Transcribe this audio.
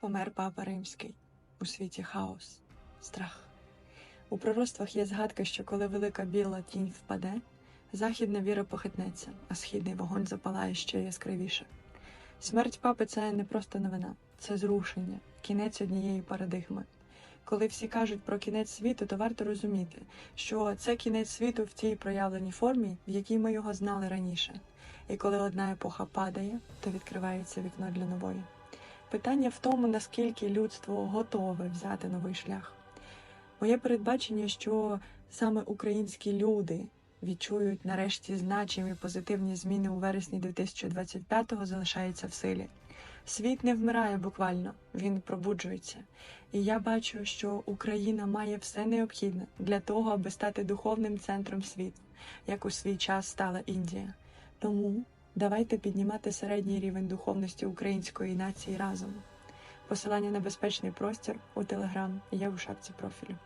Помер папа римський. У світі хаос, страх. У пророцтвах є згадка, що коли велика біла тінь впаде, західна віра похитнеться, а східний вогонь запалає ще яскравіше. Смерть папи це не просто новина, це зрушення, кінець однієї парадигми. Коли всі кажуть про кінець світу, то варто розуміти, що це кінець світу в тій проявленій формі, в якій ми його знали раніше. І коли одна епоха падає, то відкривається вікно для нової. Питання в тому, наскільки людство готове взяти новий шлях. Моє передбачення, що саме українські люди відчують нарешті значимі позитивні зміни у вересні 2025-го залишається в силі. Світ не вмирає буквально, він пробуджується. І я бачу, що Україна має все необхідне для того, аби стати духовним центром світу, як у свій час стала Індія. Тому давайте піднімати середній рівень духовності української нації разом. Посилання на безпечний простір у Телеграм є у шапці профілю.